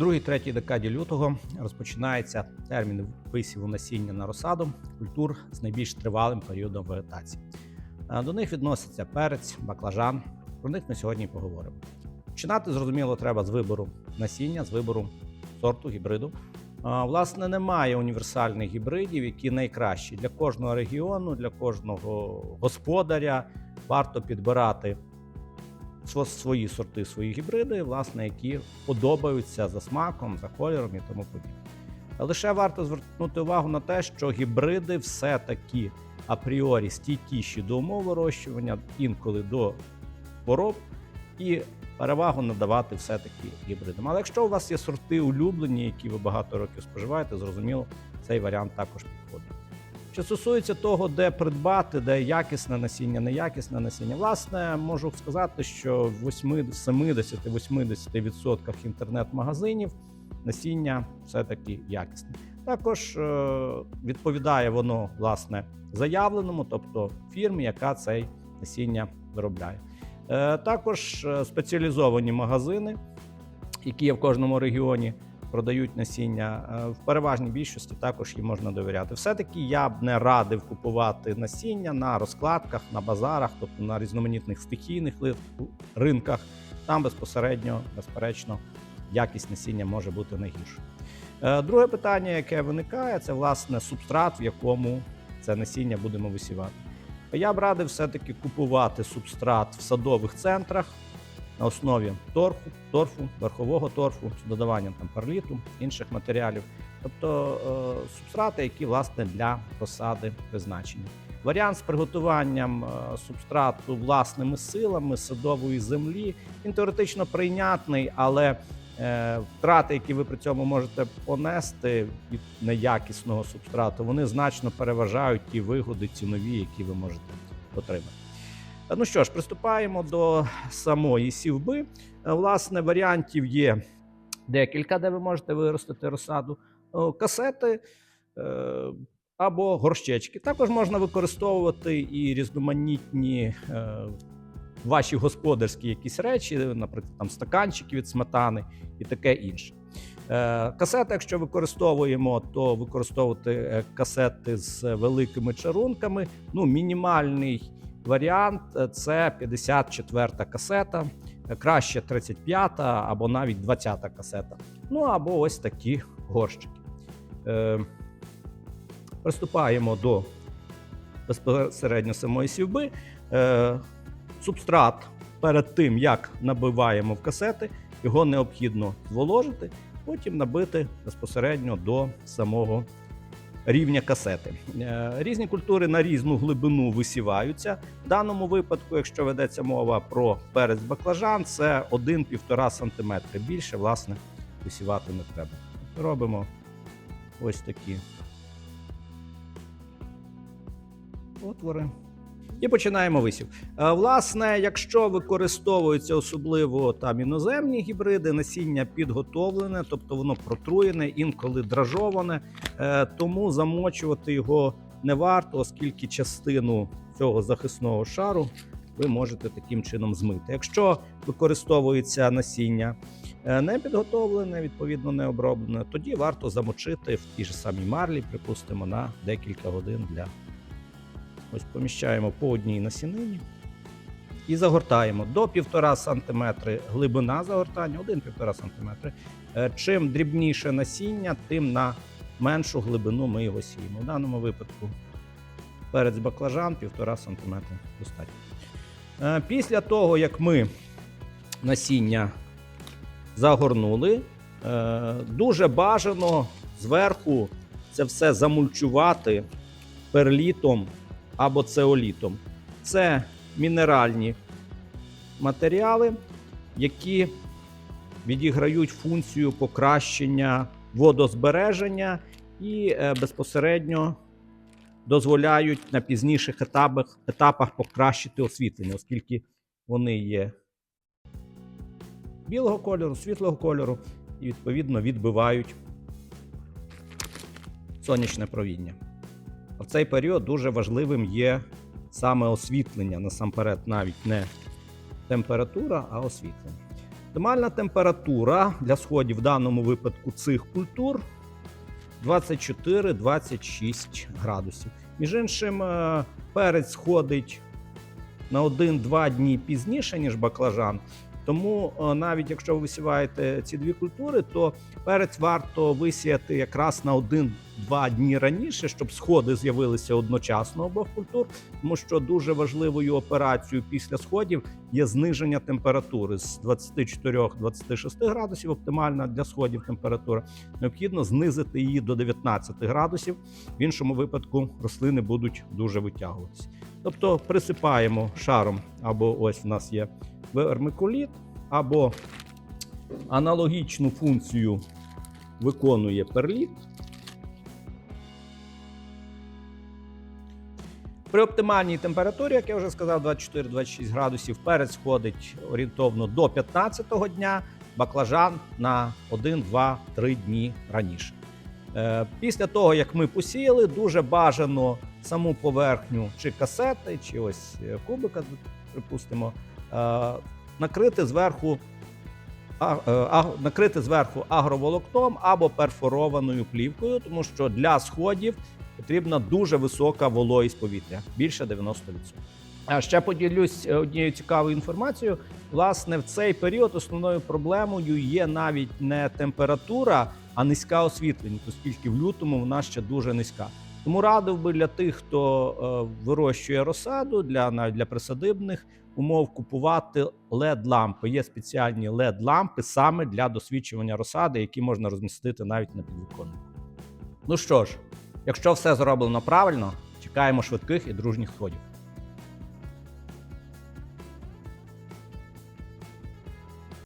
другій-третій декаді лютого розпочинається термін висіву насіння на розсаду культур з найбільш тривалим періодом вегетації. Е, До них відносяться перець, баклажан. Про них ми сьогодні поговоримо. Починати зрозуміло треба з вибору насіння, з вибору сорту, гібриду. Власне, немає універсальних гібридів, які найкращі для кожного регіону, для кожного господаря. Варто підбирати свої сорти, свої гібриди, власне, які подобаються за смаком, за кольором і тому подібне. Лише варто звернути увагу на те, що гібриди все-таки апріорі стійкіші до умов вирощування, інколи до хвороб, і перевагу надавати все-таки гібридам. Але якщо у вас є сорти улюблені, які ви багато років споживаєте, зрозуміло, цей варіант також підходить. Що стосується того, де придбати, де якісне насіння, неякісне насіння, власне, можу сказати, що в 70-80% інтернет-магазинів насіння все-таки якісне. Також е, відповідає воно власне заявленому, тобто фірмі, яка цей насіння виробляє. Е, Також е, спеціалізовані магазини, які є в кожному регіоні, продають насіння. Е, В переважній більшості також їм можна довіряти. Все-таки я б не радив купувати насіння на розкладках, на базарах, тобто на різноманітних стихійних ринках. Там безпосередньо, безперечно, якість насіння може бути найгіршою. Е, Друге питання, яке виникає, це власне субстрат, в якому це насіння будемо висівати. Я б радив все-таки купувати субстрат в садових центрах на основі торфу, торфу, верхового торфу з додаванням там перліту, інших матеріалів, тобто е, субстрати, які власне для посади призначені. Варіант з приготуванням е, субстрату власними силами садової землі він теоретично прийнятний, але е, втрати, які ви при цьому можете понести від неякісного субстрату, вони значно переважають ті вигоди цінові, які ви можете отримати. Е, Ну що ж, приступаємо до самої сівби. Е, Власне, варіантів є декілька, де ви можете виростити розсаду. Касети е, або горщечки. Також можна використовувати і різноманітні ваші господарські якісь речі, наприклад, там стаканчики від сметани і таке інше. Касети, якщо використовуємо, то використовувати касети з великими чарунками. Ну, мінімальний варіант е, це 54-та касета, е, краще 35-та або навіть 20-та касета. Ну або ось такі горщики. Е, Приступаємо до безпосередньо самої сівби. Е, Субстрат перед тим, як набиваємо в касети, його необхідно зволожити, потім набити безпосередньо до самого рівня касети. Е, Різні культури на різну глибину висіваються. В даному випадку, якщо ведеться мова про перець баклажан, це 1-1,5 см. Більше, власне, висівати не треба. Робимо ось такі отвори. І починаємо висів. Е, Власне, якщо використовуються особливо там іноземні гібриди, насіння підготовлене, тобто воно протруєне, інколи дражоване, е, тому замочувати його не варто, оскільки частину цього захисного шару ви можете таким чином змити. Якщо використовується насіння е, не підготовлене, відповідно не оброблене, тоді варто замочити в тій ж самій марлі, припустимо, на декілька годин для Ось поміщаємо по одній насінині і загортаємо до 1,5 см глибина загортання, 1-1,5 см. Е, Чим дрібніше насіння, тим на меншу глибину ми його сіємо. В даному випадку перець баклажан 1,5 см достатньо. Е, Після того, як ми насіння загорнули, е, дуже бажано зверху це все замульчувати перлітом або цеолітом. Це мінеральні матеріали, які відіграють функцію покращення водозбереження і е, безпосередньо дозволяють на пізніших етапах, етапах покращити освітлення, оскільки вони є білого кольору, світлого кольору і відповідно відбивають сонячне провідня. В цей період дуже важливим є саме освітлення, насамперед, навіть не температура, а освітлення. Оптимальна температура для сходів в даному випадку цих культур 24-26 градусів. Між іншим, е, перець сходить на 1-2 дні пізніше, ніж баклажан. Тому е, навіть якщо ви висіваєте ці дві культури, то перець варто висіяти якраз на 1-2 дні раніше, щоб сходи з'явилися одночасно обох культур, тому що дуже важливою операцією після сходів є зниження температури з 24-26 градусів, оптимальна для сходів температура. Необхідно знизити її до 19 градусів. В іншому випадку рослини будуть дуже витягуватися. Тобто присипаємо шаром, або ось в нас є вермикуліт, або аналогічну функцію виконує перліт. При оптимальній температурі, як я вже сказав, 24-26 градусів, перець входить орієнтовно до 15-го дня, баклажан на 1, 2, 3 дні раніше. Е, Після того, як ми посіяли, дуже бажано саму поверхню чи касети, чи ось е, кубика, припустимо, накрити зверху а, е, а, накрити зверху агроволоктом або перфорованою плівкою, тому що для сходів потрібна дуже висока вологість повітря, більше 90%. А ще поділюсь е, однією цікавою інформацією. Власне, в цей період основною проблемою є навіть не температура, а низька освітленість, оскільки в лютому вона ще дуже низька. Тому радив би для тих, хто е, вирощує розсаду, для навіть для присадибних умов купувати led лампи Є спеціальні led лампи саме для досвідчування розсади, які можна розмістити навіть на підвіконнику. Ну що ж, якщо все зроблено правильно, чекаємо швидких і дружніх сходів.